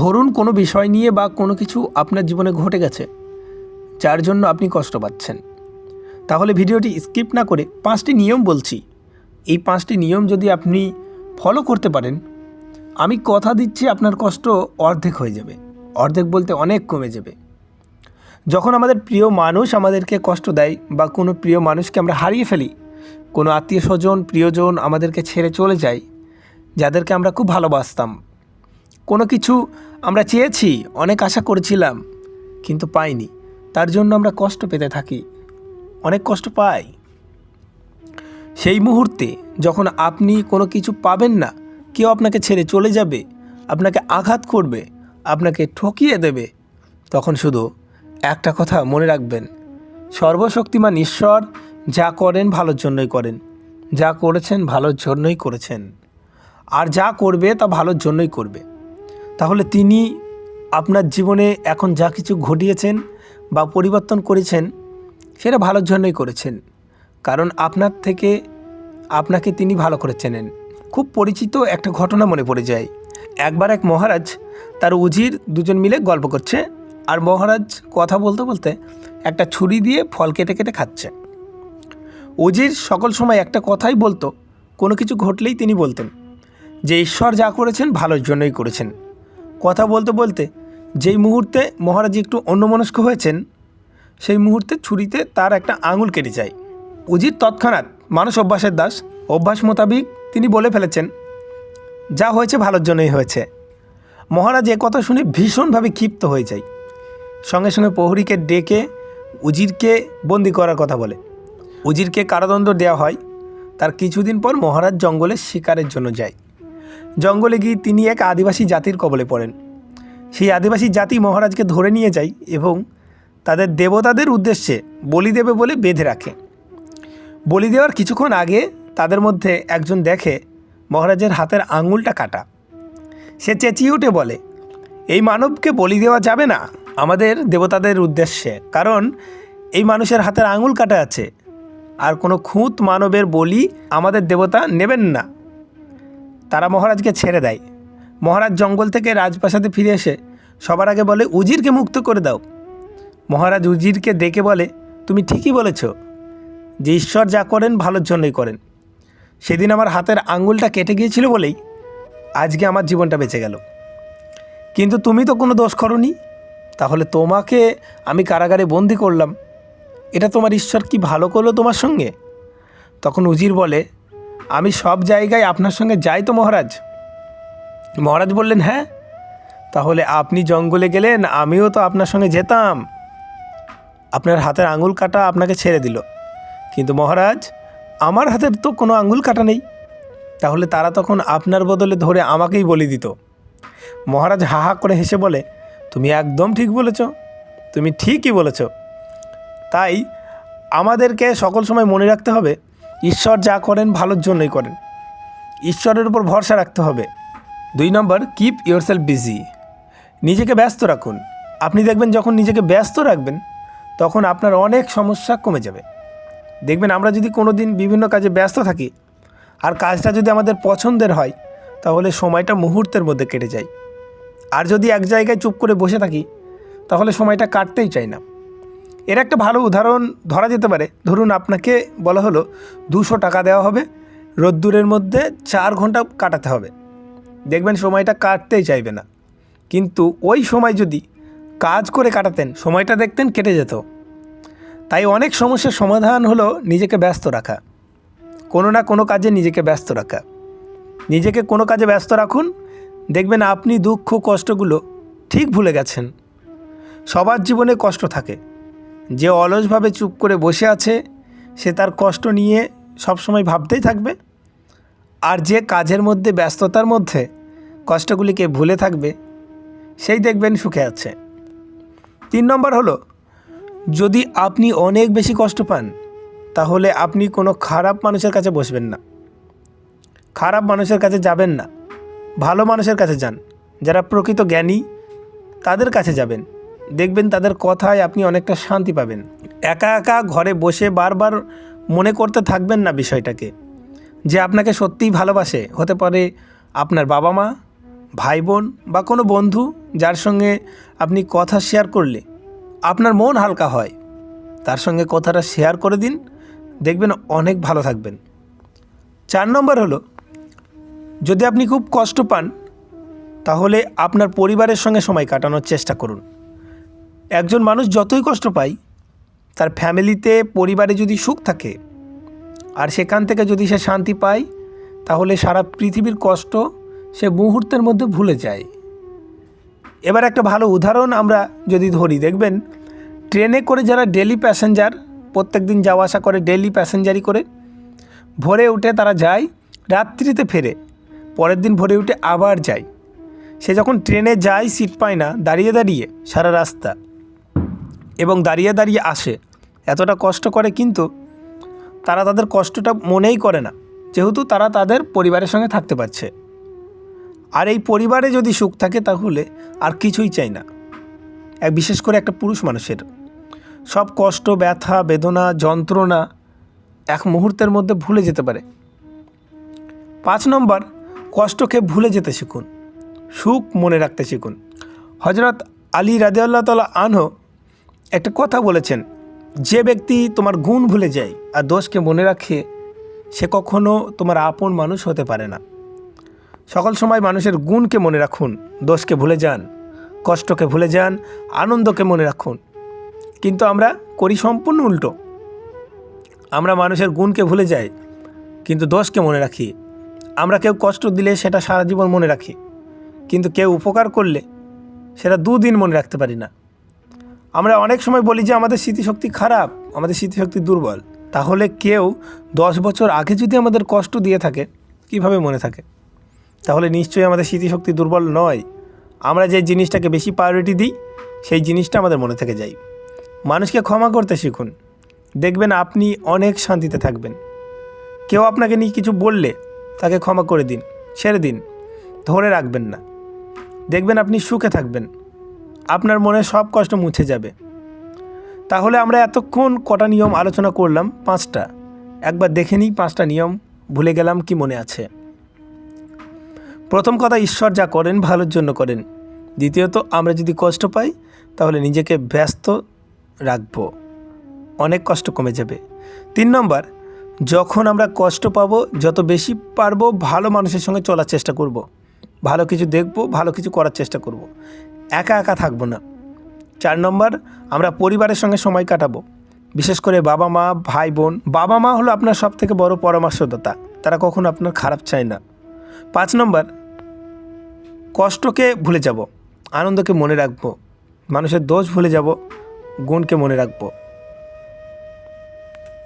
ধরুন কোনো বিষয় নিয়ে বা কোনো কিছু আপনার জীবনে ঘটে গেছে, যার জন্য আপনি কষ্ট পাচ্ছেন। তাহলে ভিডিওটি স্কিপ না করে পাঁচটি নিয়ম বলছি। এই পাঁচটি নিয়ম যদি আপনি ফলো করতে পারেন, আমি কথা দিচ্ছি আপনার কষ্ট অর্ধেক হয়ে যাবে। অর্ধেক বলতে অনেক কমে যাবে। যখন আমাদের প্রিয় মানুষ আমাদেরকে কষ্ট দেয় বা কোনো প্রিয় মানুষকে আমরা হারিয়ে ফেলি, কোনো আত্মীয় স্বজন, প্রিয়জন আমাদেরকে ছেড়ে চলে যায়, যাদেরকে আমরা খুব ভালোবাসতাম কোনো কিছু আমরা চেয়েছি, অনেক আশা করেছিলাম, কিন্তু পাইনি। তার জন্য আমরা কষ্ট পেতে থাকি, অনেক কষ্ট পাই। সেই মুহূর্তে যখন আপনি কোনো কিছু পাবেন না, কেউ আপনাকে ছেড়ে চলে যাবে, আপনাকে আঘাত করবে, আপনাকে ঠকিয়ে দেবে, তখন শুধু একটা কথা মনে রাখবেন, সর্বশক্তিমান ঈশ্বর যা করেন ভালোর জন্যই করেন, যা করেছেন ভালোর জন্যই করেছেন, আর যা করবে তা ভালোর জন্যই করবে। তাহলে তিনি আপনার জীবনে এখন যা কিছু ঘটিয়েছেন বা পরিবর্তন করেছেন, সেটা ভালোর জন্যই করেছেন। কারণ আপনার থেকে আপনাকে তিনি ভালো করে চেনেন। খুব পরিচিত একটা ঘটনা মনে পড়ে যায়। একবার এক মহারাজ তার উজির দুজন মিলে গল্প করছে আর মহারাজ কথা বলতে বলতে একটা ছুরি দিয়ে ফল কেটে কেটে খাচ্ছে। উজির সকল সময় একটা কথাই বলতো, কোনো কিছু ঘটলেই তিনি বলতেন যে ঈশ্বর যা করেছেন ভালোর জন্যই করেছেন। কথা বলতে বলতে যেই মুহূর্তে মহারাজ একটু অন্যমনস্ক হয়েছেন, সেই মুহূর্তে ছুরিতে তার একটা আঙুল কেটে যায়। উজির তৎক্ষণাৎ মানুষ অভ্যাসের দাস, অভ্যাস মোতাবিক তিনি বলে ফেলেছেন, যা হয়েছে ভালোর জন্যই হয়েছে। মহারাজ এ কথা শুনে ভীষণভাবে ক্ষিপ্ত হয়ে যায়। সঙ্গে সঙ্গে প্রহরীকে ডেকে উজিরকে বন্দি করার কথা বলে। উজিরকে কারাদণ্ড দেওয়া হয়। তার কিছুদিন পর মহারাজ জঙ্গলে শিকারের জন্য যায়। জঙ্গলে গিয়ে তিনি এক আদিবাসী জাতির কবলে পড়েন। সেই আদিবাসী জাতি মহারাজকে ধরে নিয়ে যায় এবং তাদের দেবতাদের উদ্দেশ্যে বলি দেবে বলে বেঁধে রাখে। বলি দেওয়ার কিছুক্ষণ আগে তাদের মধ্যে একজন দেখে মহারাজের হাতের আঙুলটা কাটা। সে চেঁচিয়ে উঠে বলে, এই মানবকে বলি দেওয়া যাবে না আমাদের দেবতাদের উদ্দেশ্যে, কারণ এই মানুষের হাতের আঙুল কাটা আছে। আর কোনো খুঁত মানবের বলি আমাদের দেবতা নেবেন না। তারা মহারাজকে ছেড়ে দেয়। মহারাজ জঙ্গল থেকে রাজপ্রাসাদে ফিরে এসে সবার আগে বলে, উজিরকে মুক্ত করে দাও। মহারাজ উজিরকে ডেকে বলে, তুমি ঠিকই বলেছ যে ঈশ্বর যা করেন, ভালোর জন্যই করেন। সেদিন আমার হাতের আঙ্গুলটা কেটে গিয়েছিল বলেই আজকে আমার জীবনটা বেঁচে গেল। কিন্তু তুমি তো কোনো দোষ করনি। তাহলে তোমাকে আমি কারাগারে বন্দি করলাম। এটা তোমার ঈশ্বর কি ভালো করল তোমার সঙ্গে? তখন উজির বলে আমি সব জায়গায় আপনার সঙ্গে যাই তো মহারাজ। মহারাজ বললেন হ্যাঁ তাহলে আপনি জঙ্গলে গেলেন, আমিও তো আপনার সঙ্গে যেতাম। আপনার হাতের আঙুল কাটা আপনাকে ছেড়ে দিল। কিন্তু মহারাজ, আমার হাতের তো কোনো আঙুল কাটা নেই। তাহলে তারা তখন আপনার বদলে ধরে আমাকেই বলি দিত। মহারাজ হা হা করে হেসে বলে, তুমি একদম ঠিক বলেছ, তুমি ঠিকই বলেছ। তাই আমাদেরকে সকল সময় মনে রাখতে হবে ঈশ্বর যা করেন, ভালোর জন্যই করেন। ঈশ্বরের উপর ভরসা রাখতে হবে। দুই নম্বর কিপ ইয়োর সেলফ বিজি নিজেকে ব্যস্ত রাখুন। আপনি দেখবেন যখন নিজেকে ব্যস্ত রাখবেন, তখন আপনার অনেক সমস্যা কমে যাবে। দেখবেন আমরা যদি কোনো দিন বিভিন্ন কাজে ব্যস্ত থাকি, আর কাজটা যদি আমাদের পছন্দের হয়, তাহলে সময়টা মুহূর্তের মধ্যে কেটে যায়। আর যদি এক জায়গায় চুপ করে বসে থাকি, তাহলে সময়টা কাটতেই চাই না। এর একটা ভালো উদাহরণ ধরা যেতে পারে। ধরুন আপনাকে বলা হলো দুশো টাকা দেওয়া হবে, রোদ্দুরের মধ্যে চার ঘণ্টা কাটাতে হবে। দেখবেন সময়টা কাটতেই চাইবে না। কিন্তু ওই সময় যদি কাজ করে কাটাতেন, সময়টা দেখতেন কেটে যেত। তাই অনেক সমস্যার সমাধান হলো নিজেকে ব্যস্ত রাখা। কোনো না কোনো কাজে নিজেকে ব্যস্ত রাখা। নিজেকে কোনো কাজে ব্যস্ত রাখুন। দেখবেন আপনি দুঃখ, কষ্টগুলো ঠিক ভুলে গেছেন। সবার জীবনে কষ্ট থাকে। যে অলসভাবে চুপ করে বসে আছে, সে তার কষ্ট নিয়ে সবসময় ভাবতেই থাকবে। আর যে কাজের মধ্যে, ব্যস্ততার মধ্যে কষ্টগুলিকে ভুলে থাকবে, সেই দেখবেন সুখে আছে। তিন নম্বর হলো, যদি আপনি অনেক বেশি কষ্ট পান, তাহলে আপনি কোনো খারাপ মানুষের কাছে বসবেন না। খারাপ মানুষের কাছে যাবেন না। ভালো মানুষের কাছে যান। যারা প্রকৃত জ্ঞানী, তাদের কাছে যাবেন। দেখবেন তাদের কথায় আপনি অনেকটা শান্তি পাবেন। একা একা ঘরে বসে বারবার মনে করতে থাকবেন না বিষয়টাকে। যে আপনাকে সত্যিই ভালোবাসে, হতে পারে আপনার বাবা মা ভাই বোন বা কোনো বন্ধু যার সঙ্গে আপনি কথা শেয়ার করলে আপনার মন হালকা হয়, তার সঙ্গে কথাটা শেয়ার করে দিন, দেখবেন অনেক ভালো থাকবেন। চার নম্বর হলো, যদি আপনি খুব কষ্ট পান, তাহলে আপনার পরিবারের সঙ্গে সময় কাটানোর চেষ্টা করুন। একজন মানুষ যতই কষ্ট পায় তার ফ্যামিলিতে, পরিবারে যদি সুখ থাকে, আর সেখান থেকে যদি সে শান্তি পায়, তাহলে সারা পৃথিবীর কষ্ট সে মুহূর্তের মধ্যে ভুলে যায়। এবার একটা ভালো উদাহরণ আমরা যদি ধরি, দেখবেন, ট্রেনে করে যারা ডেলি প্যাসেঞ্জার প্রত্যেক দিন যাওয়া আসা করে ডেলি প্যাসেঞ্জারি করে, ভোরে উঠে তারা যায়, রাত্রিতে ফেরে, পরের দিন ভোরে উঠে আবার যায়। সে যখন ট্রেনে যায় সিট পায় না, দাঁড়িয়ে দাঁড়িয়ে সারা রাস্তা। এবং দাঁড়িয়ে দাঁড়িয়ে আসে। এতটা কষ্ট করে কিন্তু তারা তাদের কষ্টটা মনেই করে না, যেহেতু তারা তাদের পরিবারের সঙ্গে থাকতে পারছে। আর এই পরিবারে যদি সুখ থাকে তাহলে আর কিছুই চাই না। এক বিশেষ করে একটা পুরুষ মানুষের। সব কষ্ট, ব্যথা, বেদনা, যন্ত্রণা এক মুহূর্তের মধ্যে ভুলে যেতে পারে। পাঁচ নম্বর, কষ্টকে ভুলে যেতে শিখুন। সুখ মনে রাখতে শিখুন। হজরত আলী রাজিউল্লাহ তালা আনহ একটা কথা বলেছেন, যে ব্যক্তি তোমার গুণ ভুলে যায় আর দোষকে মনে রাখে, সে কখনো তোমার আপন মানুষ হতে পারে না। সকল সময় মানুষের গুণকে মনে রাখুন, দোষকে ভুলে যান, কষ্টকে ভুলে যান, আনন্দকে মনে রাখুন। কিন্তু আমরা করি সম্পূর্ণ উল্টো। আমরা মানুষের গুণকে ভুলে যাই, কিন্তু দোষকে মনে রাখি। আমরা কেউ কষ্ট দিলে সেটা সারা জীবন মনে রাখি, কিন্তু কেউ উপকার করলে সেটা দুদিন মনে রাখতে পারি না। আমরা অনেক সময় বলি যে আমাদের স্মৃতিশক্তি খারাপ, আমাদের স্মৃতিশক্তি দুর্বল। তাহলে কেউ দশ বছর আগে যদি আমাদের কষ্ট দিয়ে থাকে, কীভাবে মনে থাকে? তাহলে নিশ্চয়ই আমাদের স্মৃতিশক্তি দুর্বল নয়। আমরা যে জিনিসটাকে বেশি প্রায়োরিটি দিই, সেই জিনিসটা আমাদের মনে থেকে যায়। মানুষকে ক্ষমা করতে শিখুন। দেখবেন আপনি অনেক শান্তিতে থাকবেন। কেউ আপনাকে নিয়ে কিছু বললে, তাকে ক্ষমা করে দিন, ছেড়ে দিন। ধরে রাখবেন না। দেখবেন আপনি সুখে থাকবেন। আপনার মনে সব কষ্ট মুছে যাবে। তাহলে আমরা এতক্ষণ কটা নিয়ম আলোচনা করলাম? পাঁচটা। একবার দেখে নিই পাঁচটা নিয়ম, ভুলে গেলাম কি মনে আছে। প্রথম কথা, ঈশ্বর যা করেন ভালোর জন্য করেন। দ্বিতীয়ত, আমরা যদি কষ্ট পাই, তাহলে নিজেকে ব্যস্ত রাখব। অনেক কষ্ট কমে যাবে। তিন নম্বর, যখন আমরা কষ্ট পাবো, যত বেশি পারব, ভালো মানুষের সঙ্গে চলার চেষ্টা করব। ভালো কিছু দেখব, ভালো কিছু করার চেষ্টা করব। একা একা থাকব না। চার নম্বর, আমরা পরিবারের সঙ্গে সময় কাটাবো। বিশেষ করে বাবা মা, ভাই বোন। বাবা মা হলো আপনার সব থেকে বড় পরামর্শদাতা। তারা কখনো আপনার খারাপ চায় না। পাঁচ নম্বর, কষ্টকে ভুলে যাব। আনন্দকে মনে রাখব। মানুষের দোষ ভুলে যাব। গুণকে মনে রাখব।